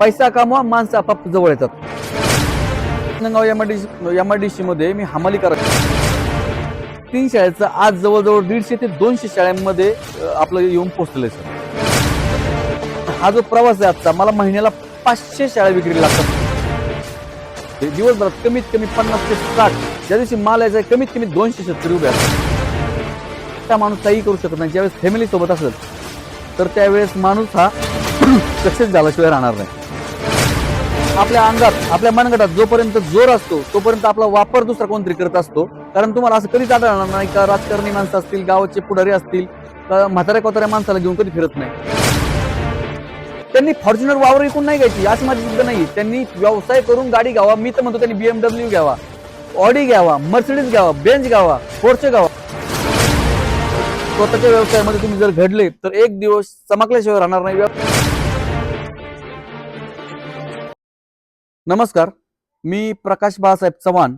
पैसा कमवा माणसं आपाप जवळ येतात. Nandgaon M I D C मध्ये मी हमाली करत तीन शाळेचं आज जवळजवळ दीडशे ते दोनशे शाळांमध्ये आपलं येऊन पोहोचलेलं आहे सर. हा जो प्रवास आहे आजचा मला महिन्याला पाचशे शाळा विक्री लागतात. दिवसभरात कमीत कमी पन्नास ते साठ ज्या दिवशी माल यायचा आहे, कमीत कमी दोनशे शेतकरी उभे असतात. त्या माणूस काही करू शकत नाही ज्यावेळेस फॅमिली सोबत असेल तर त्यावेळेस माणूस हा सक्सेस झाल्याशिवाय राहणार नाही. आपल्या अंगात आपल्या मनगटात जोपर्यंत जोर असतो तोपर्यंत आपला वापर दुसरा कोणतरी करत असतो. कारण तुम्हाला असं कधीच आढळणार नाही का राजकारणी माणसं असतील गावाचे पुढारी असतील म्हाताऱ्या कोताऱ्या माणसाला घेऊन कधी फिरत नाही. त्यांनी फॉर्च्युनर वावर विकून नाही घ्यायची अशी माझी जिद्द नाही. त्यांनी व्यवसाय करून गाडी घ्यावा मी तर म्हणतो त्यांनी बीएमडब्ल्यू घ्यावा ऑडी घ्यावा मर्सिडीज घ्यावा बेंच घ्यावा फोर्चे घ्यावा. स्वतःच्या व्यवसायामध्ये तुम्ही जर घडले तर एक दिवस चमकल्याशिवाय राहणार नाही. नमस्कार मी प्रकाश बाळासाहेब चव्हाण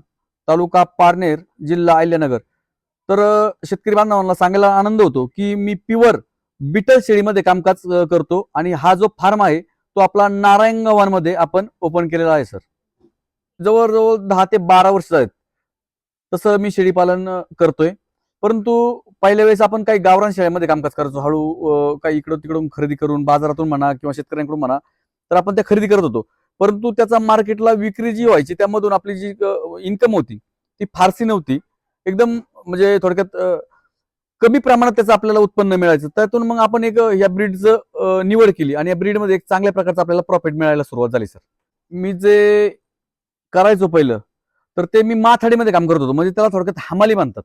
तालुका पारनेर जिल्हा अहिल्यानगर. तर शेतकरी बांधवांना सांगायला आनंद होतो की मी प्युअर बिटल शेळीमध्ये कामकाज करतो आणि हा जो फार्म आहे तो आपला नारायणगावांमध्ये आपण ओपन केलेला आहे सर. जवळजवळ दहा ते बारा वर्ष आहेत. तसं मी शेळीपालन पालन करतोय. परंतु पहिल्या वेळेस आपण काही गावरान शेळ्यामध्ये कामकाज करायचो. हळू काही इकडं तिकडून खरेदी करून बाजारातून म्हणा किंवा शेतकऱ्यांकडून म्हणा तर आपण त्या खरेदी करत होतो. परंतु त्याचा मार्केटला विक्री जी व्हायची त्यामधून आपली जी इन्कम होती ती फारशी नव्हती. एकदम म्हणजे थोडक्यात कमी प्रमाणात त्याचं आपल्याला उत्पन्न मिळायचं. त्यातून मग आपण एक या ब्रीडचं निवड केली आणि या ब्रीडमध्ये एक चांगल्या प्रकारचं आपल्याला प्रॉफिट मिळायला सुरुवात झाली सर मी जे करायचो पहिलं तर ते मी माथाडीमध्ये काम करत होतो. म्हणजे त्याला थोडक्यात हमाली मानतात.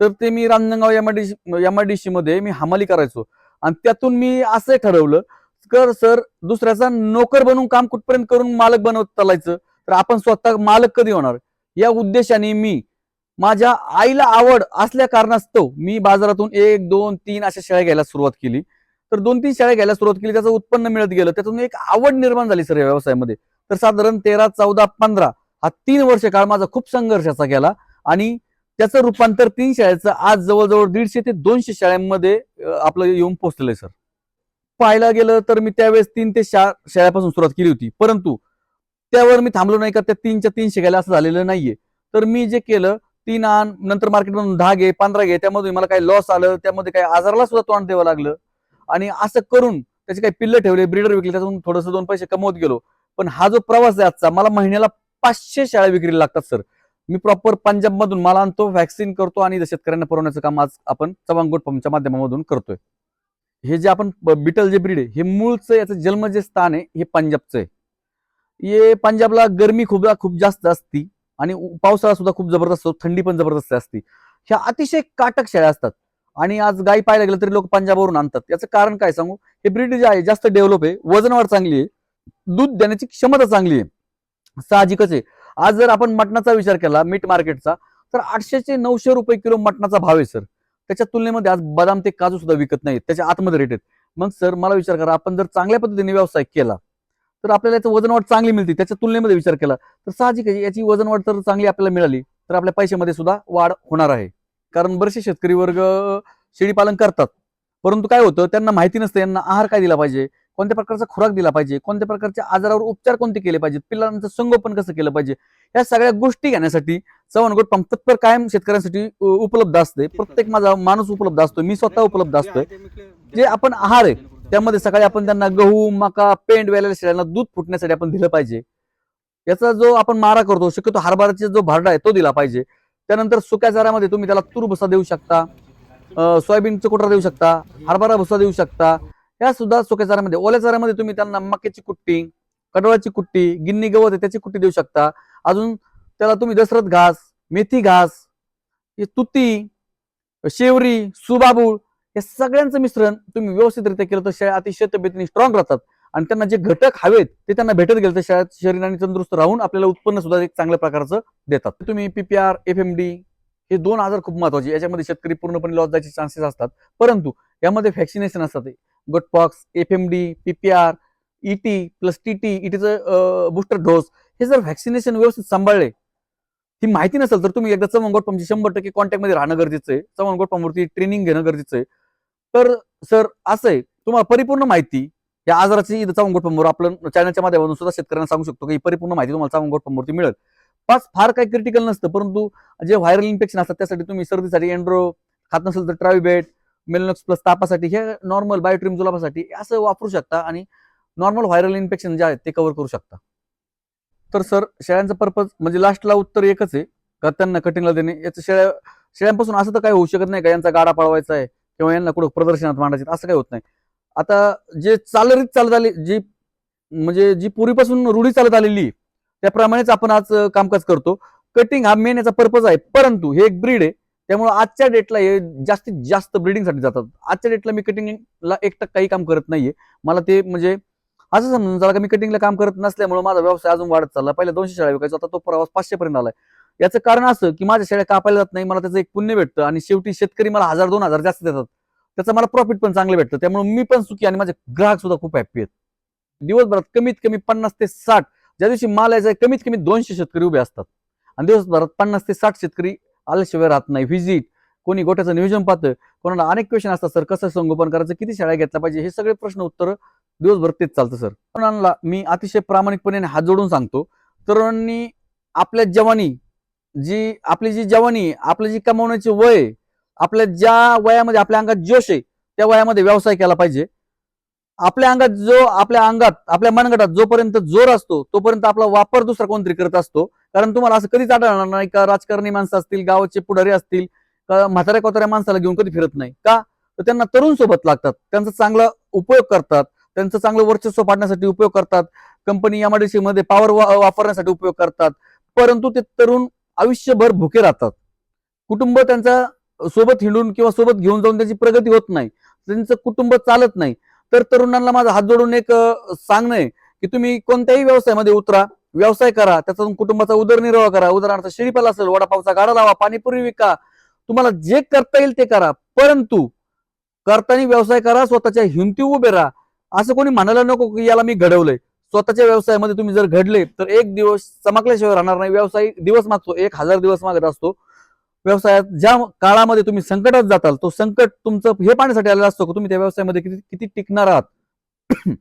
तर ते मी Ranjangaon M I D M I D C मध्ये मी हमाली करायचो. आणि त्यातून मी असं ठरवलं कर सर. दुसऱ्याचा नोकर बनवून काम कुठपर्यंत करून मालक बनवत चालायचं? तर आपण स्वतः मालक कधी होणार? या उद्देशाने मी माझ्या आईला आवड असल्या कारणास्तव मी बाजारातून एक दोन तीन अशा शेळ्या घ्यायला सुरुवात केली. तर दोन तीन शेळ्या घ्यायला सुरुवात केली. त्याचं उत्पन्न मिळत गेलं. त्यातून एक आवड निर्माण झाली सर या व्यवसायामध्ये. तर साधारण तेरा चौदा पंधरा हा तीन वर्ष काळ माझा खूप संघर्षाचा गेला. आणि त्याचं रूपांतर तीन शाळेचं आज जवळजवळ दीडशे ते दोनशे शाळांमध्ये आपलं येऊन पोहोचलेलं आहे सर. पाहायला गेलं तर मी त्यावेळेस तीन ते चार शाळेपासून सुरुवात केली होती. परंतु त्यावर मी थांबलो नाही का त्या तीनच्या तीन गेल्या असं झालेलं नाहीये. तर मी जे केलं तीन आण नंतर मार्केटमधून दहा घे पंधरा घे त्यामध्ये मला काही लॉस आलं त्यामध्ये काही आजाराला सुद्धा तोंड द्यावं लागलं. आणि असं करून त्याचे काही पिल्ल ठेवले ब्रीडर विकले त्यातून थोडस दोन पैसे कमवत गेलो. पण हा जो प्रवास आहे आजचा मला महिन्याला पाचशे शाळा विक्रीला लागतात सर. मी प्रॉपर पंजाब मधून मला आणतो व्हॅक्सिन करतो आणि शेतकऱ्यांना पुरवण्याचं काम आज आपण चव्हाण गोट पंपच्या माध्यमामधून करतोय. हे जे आपण बिटल जे ब्रीड आहे हे मूळचं याचं जन्म जे स्थान आहे हे पंजाबचं आहे. हे पंजाबला गरमी खूप खूप जास्त असती आणि पावसाळा सुद्धा खूप जबरदस्त असतो थंडी पण जबरदस्त असते. ह्या अतिशय काटक शेळ्या असतात. आणि आज गाई पाहायला गेलं तरी लोक पंजाबवरून आणतात. याचं कारण काय सांगू? हे ब्रीड जे आहे जास्त डेव्हलप आहे वजनवाढ चांगली आहे दूध देण्याची क्षमता चांगली आहे. साहजिकच आहे. आज जर आपण मटणाचा विचार केला मीट मार्केटचा तर आठशे ते नऊशे रुपये किलो मटणाचा भाव आहे सर. त्याच्या तुलनेमध्ये आज बदाम ते काजू सुद्धा विकत नाहीत त्याच्या आतमध्ये रेट आहेत. मग सर मला विचार करा आपण जर चांगल्या पद्धतीने व्यवसाय केला तर आपल्याला याचं वजनवाढ चांगली मिळते त्याच्या तुलनेमध्ये विचार केला तर साहजिक आहे याची वजनवाढ तर चांगली आपल्याला मिळाली तर आपल्या पैशामध्ये सुद्धा वाढ होणार आहे. कारण बरेचसे शेतकरी वर्ग शेळी पालन करतात. परंतु काय होतं त्यांना माहिती नसतं यांना आहार काय दिला पाहिजे? कोणत्या प्रकारचा खुराक दिला पाहिजे कोणत्या प्रकारच्या आजारावर उपचार कोणते केले पाहिजेत पिल्लांचं संगोपन कसं केलं पाहिजे या सगळ्या गोष्टी घेण्यासाठी चव्हाण गोट पंप तत्पर कायम शेतकऱ्यांसाठी उपलब्ध असते. प्रत्येक माझा माणूस उपलब्ध असतो मी स्वतः उपलब्ध असतोय. जे आपण आहार आहे त्यामध्ये सकाळी आपण त्यांना गहू मका पेंड वेलेल्या शेळ्यांना दूध फुटण्यासाठी आपण दिलं पाहिजे. याचा जो आपण मारा करतो शक्यतो हरभराचा जो भारडा आहे तो दिला पाहिजे. त्यानंतर सुक्या चाऱ्यामध्ये तुम्ही त्याला तूर भुसा देऊ शकता सोयाबीनचं कोटरा देऊ शकता हरभरा भुसा देऊ शकता या सुद्धा सुक्या चाऱ्यामध्ये ओल्या चाऱ्यामध्ये तुम्ही त्यांना मक्याची कुट्टी कडवळाची कुट्टी गिन्नी गवत आहे त्याची कुट्टी देऊ शकता. अजून त्याला तुम्ही दसरथ घास मेथी घास तुती शेवरी सुबाबूळ या सगळ्यांचं मिश्रण तुम्ही व्यवस्थितरित्या केलं तर शेळ्या अतिशय तब्येतीने स्ट्रॉंग राहतात. आणि त्यांना जे घटक हवेत ते त्यांना भेटत गेलं तर शेळ्या शरीराने तंदुरुस्त राहून आपल्याला उत्पन्न सुद्धा एक चांगल्या प्रकारचं देतात. तुम्ही पीपीआर एफ एम डी हे दोन आजार खूप महत्त्वाचे याच्यामध्ये शेतकरी पूर्णपणे लॉस जायचे चान्सेस असतात. परंतु यामध्ये व्हॅक्सिनेशन असतात. Goat pox F M D PPR ET plus T T इटीचं booster dose हे जर व्हॅक्सिनेशन व्यवस्थित सांभाळले ही माहिती नसेल तर तुम्ही एकदा चव्हाण गोट पंपची शंभर टक्के कॉन्टॅक्टमध्ये राहणं गरजेचं आहे. चव्हाण गोट पंपवरती ट्रेनिंग घेणं गरजेचं आहे. तर सर असं आहे तुम्हाला परिपूर्ण माहिती या आजाराची इथं गोट पंपवर आपण चॅनलच्या माध्यमातून सुद्धा शेतकऱ्यांना सांगू शकतो की परिपूर्ण माहिती तुम्हाला चावंगोट पंपवरती मिळेल. पाच फार काही क्रिटिकल नसतं परंतु जे व्हायरल इन्फेक्शन असतात त्यासाठी तुम्ही सर्दीसाठी एन्ड्रो खात नसेल तर ट्रॅव्हिबेट मेलनॉक्स प्लस तापासाठी हे नॉर्मल बायोट्रीम जुलाबासाठी असं वापरू शकता आणि नॉर्मल व्हायरल इन्फेक्शन जे आहेत ते कव्हर करू शकता. तर सर शेळ्यांचा पर्पज म्हणजे लास्टला उत्तर एकच आहे का त्यांना कटिंगला देणे? याचं शेळ्या शेळ्यांपासून असं तर काही होऊ शकत नाही का? यांचा गाडा पळवायचा आहे किंवा यांना कुठं प्रदर्शनात मांडायचे असं काही होत नाही. आता जे चालरीत चालत आली जी म्हणजे जी पूर्वीपासून रूढी चालत आलेली आहे, त्याप्रमाणेच आपण आज कामकाज करतो. कटिंग हा मेन याचा पर्पज आहे. परंतु हे एक ब्रीड आहे. त्यामुळे आजच्या डेटला हे जास्तीत जास्त ब्रीडिंगसाठी जातात. आजच्या डेटला मी कटिंगला एक काही काम करत नाहीये. मला ते म्हणजे असं समजून चला का मी कटिंगला काम करत नसल्यामुळे माझा व्यवसाय अजून वाढत चालला. पहिल्या दोनशे शेळ्या विकायचा आता तो प्रवास पाचशे पर्यंत आलाय. याचं कारण असं की माझ्या शेळ्या कापायला जात नाही मला त्याचं एक पुण्य भेटतं आणि शेवटी शेतकरी मला हजार दोन हजार जास्त देतात. त्याचं मला प्रॉफिट पण चांगलं भेटतं. त्यामुळे मी पण सुखी आणि माझे ग्राहक सुद्धा खूप हॅप्पी आहेत. दिवसभरात कमीत कमी पन्नास ते साठ ज्या दिवशी माल यायचा आहे, कमीत कमी दोनशे शेतकरी उभे असतात. आणि दिवसभरात पन्नास ते साठ शेतकरी आल्याशिवाय राहत नाही. व्हिजिट कोणी गोट्याचं नियोजन पाहतं कोणाला अनेक क्वेश्चन असतात सर कसं संगोपन करायचं? किती शाळा घेतल्या पाहिजे? हे सगळे प्रश्न उत्तर दिवसभर तेच चालतं सर. तरुणांना मी अतिशय प्रामाणिकपणे हात जोडून सांगतो तरुणांनी आपल्या जवानी जी आपली जी जवानी आपलं जी कमावण्याची वय आपल्या ज्या वयामध्ये आपल्या अंगात जोश आहे त्या वयामध्ये व्यवसाय केला पाहिजे. आपल्या अंगात जो आपल्या अंगात आपल्या मनगटात जोपर्यंत जोर असतो तोपर्यंत आपला वापर दुसरा कोणतरी करत असतो. कारण तुम्हाला असं कधीच आढळणार नाही का राजकारणी माणसं असतील गावाचे पुढारी असतील का म्हाताऱ्या कोताऱ्या माणसाला घेऊन कधी फिरत नाही? का? तर त्यांना तरुण सोबत लागतात. त्यांचा चांगला उपयोग करतात. त्यांचं चांगलं वर्चस्व पाडण्यासाठी उपयोग करतात. कंपनी एमआरडीसी मध्ये पॉवर वापरण्यासाठी उपयोग करतात. परंतु ते तरुण आयुष्यभर भुके राहतात. कुटुंब त्यांचा सोबत हिंडून किंवा सोबत घेऊन जाऊन त्यांची प्रगती होत नाही. त्यांचं कुटुंब चालत नाही. तर तरुणांना माझा हात जोडून एक सांगणं आहे की तुम्ही कोणत्याही व्यवसायामध्ये उतरा. व्यवसाय करा त्याच्यातून कुटुंबाचा उदरनिर्वाह करा उदाहरणार्थ श्रीफल असेल वडापावचा गाडा लावा पाणीपुरी विका. तुम्हाला जे करता येईल ते करा. परंतु करताना व्यवसाय करा स्वतःच्या हिमती उभे राहा. असं कोणी म्हणायला नको की याला मी घडवलंय. स्वतःच्या व्यवसायामध्ये तुम्ही जर घडले तर एक दिवस चमकल्याशिवाय राहणार नाही. व्यवसाय दिवस मागतो एक हजार दिवस मागत असतो. व्यवसायात ज्या काळामध्ये तुम्ही संकटात जाताल तो संकट तुमचं हे पाहण्यासाठी आलेला असतो की तुम्ही त्या व्यवसायामध्ये किती किती टिकणार आहात.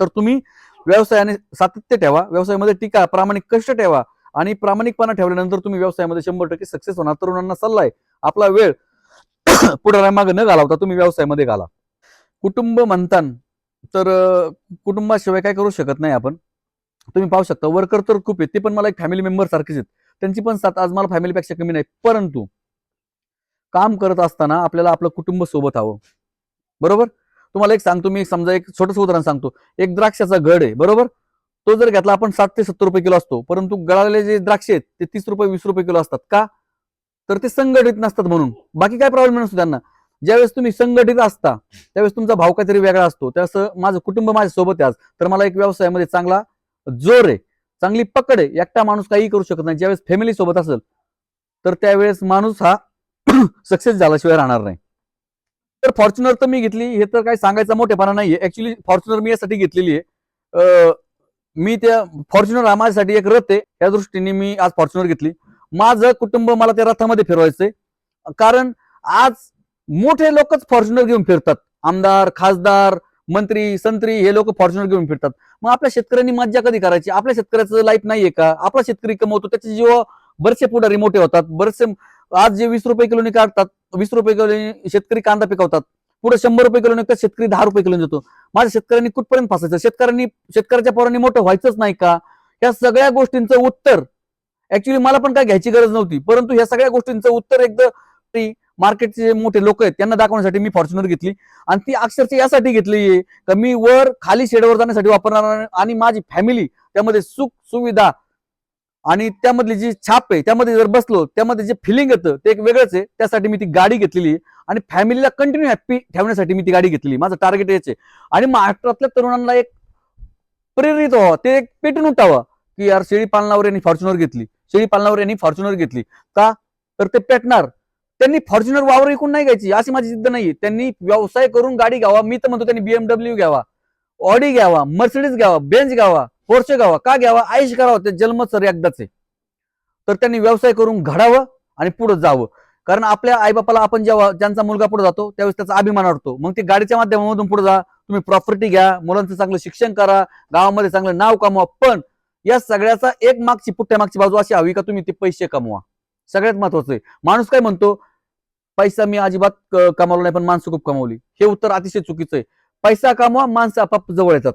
तर तुम्ही व्यवसायाने सातत्य ठेवा व्यवसायामध्ये टिका प्रामाणिक कष्ट ठेवा आणि प्रामाणिकपणा ठेवल्यानंतर तुम्ही व्यवसायामध्ये शंभर टक्के सक्सेस होणार. तरुणांना सल्ला आहे आपला वेळ पुढाऱ्यामागे न घालावता तुम्ही व्यवसायामध्ये घाला. कुटुंब म्हणतान तर कुटुंबाशिवाय काय करू शकत नाही आपण. तुम्ही पाहू शकता वर्कर तर खूप आहेत ते पण मला एक फॅमिली मेंबर सारखेच आहेत. त्यांची पण साथ आज मला फॅमिलीपेक्षा कमी नाही परंतु काम करत असताना आपल्याला आपलं कुटुंब सोबत हवं. बरोबर? तुम्हाला एक सांगतो मी समजा एक छोटंसं उदाहरण सांगतो. एक द्राक्षाचा गड आहे बरोबर? तो जर घेतला आपण साठ ते सत्तर रुपये किलो असतो. परंतु गळालेले जे द्राक्ष आहेत ते तीस रुपये वीस रुपये किलो असतात. का? तर ते संघटित नसतात म्हणून. बाकी काय प्रॉब्लेम नसतो त्यांना. ज्यावेळेस तुम्ही संघटित असता त्यावेळेस तुमचा भाव काहीतरी वेगळा असतो. त्यास माझं कुटुंब माझ्या सोबत आहे आज. तर मला एक व्यवसायामध्ये चांगला जोर आहे. चांगली पकड आहे. एकटा माणूस काही करू शकत नाही. ज्यावेळेस फॅमिली सोबत असेल तर त्यावेळेस माणूस हा सक्सेस झाल्याशिवाय राहणार नाही. तर फॉर्च्युनर तर मी घेतली हे तर काही सांगायचा मोठेपणा नाहीये. ऍक्च्युली फॉर्च्युनर मी यासाठी घेतलेली आहे मी त्या फॉर्च्युनर हा माझ्यासाठी एक रथ आहे. या दृष्टीने मी आज फॉर्च्युनर घेतली. माझं कुटुंब मला त्या रथामध्ये फिरवायचंय. कारण आज मोठे लोकच फॉर्च्युनर घेऊन फिरतात. आमदार खासदार मंत्री संत्री हे लोक फॉर्च्युनर घेऊन फिरतात. मग आपल्या शेतकऱ्यांनी मज्जा कधी करायची? आपल्या शेतकऱ्याचं लाईफ नाहीये का? आपला शेतकरी कमवतो त्याचे जीव बरेचसे पुढारी मोठे होतात बरेचसे आज जे वीस रुपये किलोनी काढतात वीस रुपये किलोनी शेतकरी कांदा पिकवतात पुढे शंभर रुपये किलोने शेतकरी दहा रुपये किलोने देतो. माझ्या शेतकऱ्यांनी कुठपर्यंत फसायचं? शेतकऱ्यांनी शेतकऱ्याच्या पोरांनी मोठं व्हायचंच नाही का? या सगळ्या गोष्टींचं उत्तर ऍक्च्युली मला पण काय घ्यायची गरज नव्हती परंतु ह्या सगळ्या गोष्टींचं उत्तर एकदा मार्केटचे जे मोठे लोक आहेत त्यांना दाखवण्यासाठी मी फॉर्च्युनर घेतली. आणि ती अक्षरशः यासाठी घेतली का मी वर खाली शेडवर जाण्यासाठी वापरणार आणि माझी फॅमिली त्यामध्ये सुख सुविधा आणि त्यामधली जी छाप आहे त्यामध्ये जर बसलो त्यामध्ये जे फिलिंग येतं ते एक वेगळंच आहे. त्यासाठी मी ती गाडी घेतलेली आणि फॅमिलीला कंटिन्यू हॅप्पी ठेवण्यासाठी मी ती गाडी घेतली माझं टार्गेट याचे आहे. आणि महाराष्ट्रातल्या तरुणांना एक प्रेरित व्हावं ते एक पेटून उठावं की यार शेळी पालनावर यांनी फॉर्च्युनर घेतली. शेळी पालनावर यांनी फॉर्च्युनर घेतली. का? तर ते पेटणार. त्यांनी फॉर्च्युनर वावर विकून नाही घ्यायची. अशी माझी जिद्द नाही त्यांनी व्यवसाय करून गाडी घ्यावा. मी तर म्हणतो त्यांनी बीएमडब्ल्यू घ्यावा. ऑडी घ्यावा. मर्सिडीज घ्यावा. बेंच घ्यावा. पोर्चे घ्यावा. का घ्यावा? आयुष करावं. ते जन्म सर एकदाच आहे. तर त्यांनी व्यवसाय करून घडावं आणि पुढे जावं. कारण आपल्या आईबापाला आपण जेव्हा ज्यांचा मुलगा पुढे जातो त्यावेळेस त्याचा अभिमान वाटतो मग ते गाडीच्या माध्यमामधून पुढे जा. तुम्ही प्रॉपर्टी घ्या. मुलांचं चांगलं शिक्षण करा. गावामध्ये चांगलं नाव कमवा. पण या सगळ्याचा एक मागची पुट्ट्या मागची बाजू अशी हवी का तुम्ही ते पैसे कमवा. सगळ्यात महत्वाचं आहे. माणूस काय म्हणतो? पैसा मी अजिबात कमावला नाही पण माणसं खूप कमावली. हे उत्तर अतिशय चुकीचं आहे. पैसा कमवा माणसं आपाप जवळ येतात.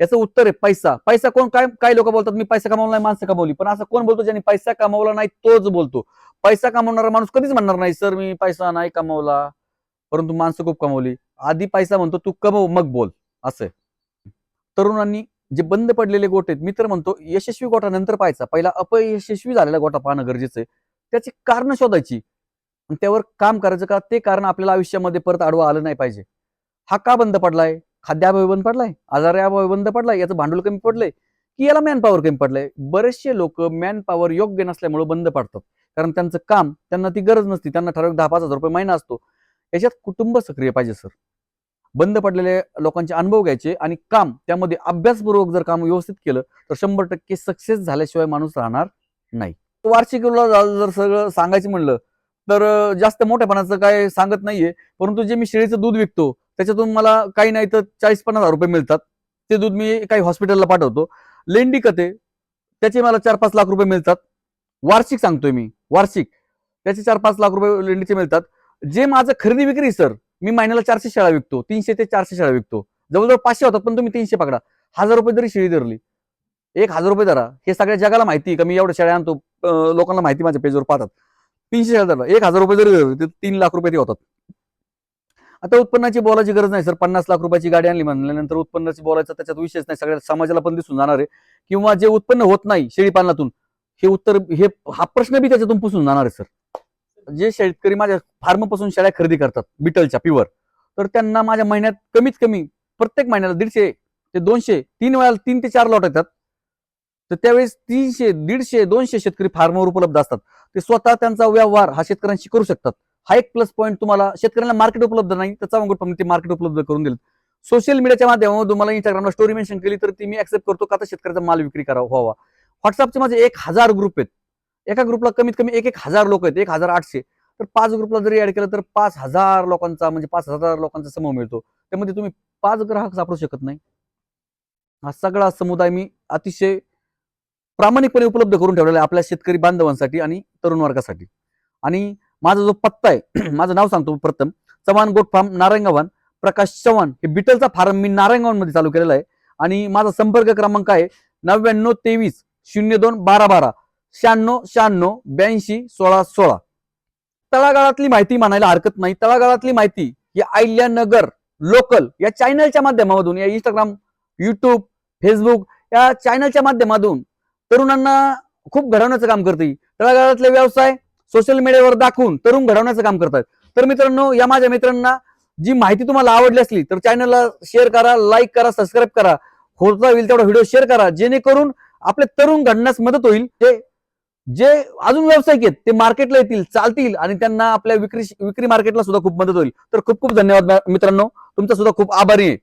याचं उत्तर आहे पैसा. पैसा कोण काय काय लोक बोलतात मी पैसा कमावला नाही माणसं कमावली. पण असं कोण बोलतो ज्यांनी पैसा कमावला नाही तोच बोलतो. पैसा कमावणारा माणूस कधीच म्हणणार नाही सर मी पैसा नाही कमावला परंतु माणसं खूप कमावली. आधी पैसा म्हणतो तू कमव मग बोल. असं तरुणांनी जे बंद पडलेले गोट आहेत मी तर म्हणतो यशस्वी गोटा नंतर पाहायचा. पहिला अपयशस्वी झालेला गोटा पाहणं गरजेचं आहे. त्याची कारण शोधायची. आणि त्यावर काम करायचं का? ते कारण आपल्याला आयुष्यामध्ये परत आडवा आलं नाही पाहिजे. हा का बंद पडलाय? खाद्याभावी बंद पडलाय आजाराभावी बंद पडलाय याचं भांडवल कमी पडलंय की याला मॅन पॉवर कमी पडलंय? बरेचसे लोक मॅन पॉवर योग्य नसल्यामुळे बंद पडतात. कारण त्यांचं काम त्यांना ती गरज नसती त्यांना ठराविक दहा पाच हजार रुपये महिना असतो. याच्यात कुटुंब सक्रिय पाहिजे सर. बंद पडलेल्या लोकांचे अनुभव घ्यायचे आणि काम त्यामध्ये अभ्यासपूर्वक जर काम व्यवस्थित केलं तर शंभर टक्के सक्सेस झाल्याशिवाय माणूस राहणार नाही. वार्षिक जर सगळं सांगायचं म्हणलं तर जास्त मोठ्यापणाचं काय सांगत नाहीये परंतु जे मी शेळीचं दूध विकतो त्याच्यातून मला काही नाही तर चाळीस पन्नास हजार रुपये मिळतात. ते दूध मी काही हॉस्पिटलला पाठवतो. लेंडी कते त्याचे मला चार पाच लाख रुपये मिळतात. वार्षिक सांगतोय मी वार्षिक. त्याचे चार पाच लाख रुपये लेंडीचे मिळतात. जे माझं खरेदी विक्री सर मी महिन्याला चारशे शाळा विकतो तीनशे ते चारशे शाळा विकतो. जवळजवळ पाचशे होतात पण तुम्ही तीनशे पकडा. हजार रुपये जरी शेळी धरली एक हजार रुपये धरा. हे सगळ्या जगाला माहिती आहे का? मी एवढ्या शेळ्या आणतो लोकांना माहिती माझ्या पेजवर पाहतात. तीनशे शेळ्या धरला एक हजार रुपये जरी धरले तीन लाख रुपये ते होतात. आता उत्पन्नाची बोलायची गरज नाही सर. पन्नास लाख रुपयाची गाडी आणली म्हणल्यानंतर उत्पन्नाची बोलायचं त्याच्यात विषयच नाही. सगळ्या समाजाला पण दिसून जाणार आहे. किंवा जे उत्पन्न होत नाही शेळी पालनातून हे उत्तर हे हा प्रश्न बी त्याच्यातून पुसून जाणार आहे सर. जे शेतकरी माझ्या फार्मपासून शेळ्या खरेदी करतात बिटलच्या प्युअर तर त्यांना माझ्या महिन्यात कमीत कमी प्रत्येक महिन्याला दीडशे ते दोनशे तीन वेळा तीन ते चार लॉट येतात. तर त्यावेळेस तीनशे दीडशे दोनशे शेतकरी फार्मवर उपलब्ध असतात. ते स्वतः त्यांचा व्यवहार हा शेतकऱ्यांशी करू शकतात. हा एक प्लस पॉईंट तुम्हाला शेतकऱ्यांना मार्केट उपलब्ध नाही त्याचा चांगलं पण ते मार्केट उपलब्ध करून दिलं सोशल मीडियाच्या माध्यमातून तुम्हाला इंस्टाग्रामला स्टोरी मेन्शन केली तर ती मी ऍक्सेप्ट करतो का तर शेतकऱ्याचा माल विक्री करावा व्हावा. व्हॉट्सअपचे माझे एक हजार ग्रुप आहेत. एका ग्रुपला कमीत कमी एक एक हजार लोक आहेत एक हजार आठशे. तर पाच ग्रुपला जरी ऍड केलं तर पाच हजार लोकांचा म्हणजे पाच हजार लोकांचा समूह मिळतो. त्यामध्ये तुम्ही पाच ग्राहक सापडू शकत नाही. हा सगळा समुदाय मी अतिशय प्रामाणिकपणे उपलब्ध करून ठेवलेला आहे आपल्या शेतकरी बांधवांसाठी आणि तरुण वर्गासाठी. आणि माझा जो पत्ता आहे माझं नाव सांगतो प्रथम. Chavan goat farm नारायणगावान. प्रकाश चव्हाण. हे बिटलचा फार्म मी नारायणगावानमध्ये चालू केलेला आहे. आणि माझा संपर्क क्रमांक आहे नव्याण्णव तेवीस शून्य दोन बारा बारा शहाण्णव शहाण्णव ब्याऐंशी सोळा सोळा. तळागाळातली माहिती म्हणायला हरकत नाही. तळागाळातली माहिती ही आयल्यानगर लोकल या चॅनलच्या माध्यमामधून या इंस्टाग्राम युट्यूब फेसबुक या चॅनलच्या माध्यमातून तरुणांना खूप घडवण्याचं काम करते. तळागाळातले व्यवसाय सोशल मीडियावर दाखवून तरुण घडवण्याचं काम करतात. तर मित्रांनो या माझ्या मित्रांना जी माहिती तुम्हाला आवडली असली तर चॅनलला शेअर करा लाईक करा सबस्क्राईब करा. होता होईल तेवढा व्हिडिओ शेअर करा जेणेकरून आपले तरुण घडण्यास मदत होईल. ते जे अजून व्यावसायिक आहेत ते मार्केटला येतील चालतील आणि त्यांना आपल्या विक्री विक्री मार्केटला सुद्धा खूप मदत होईल. तर खूप खूप धन्यवाद मित्रांनो. तुमचा सुद्धा खूप आभारी आहे.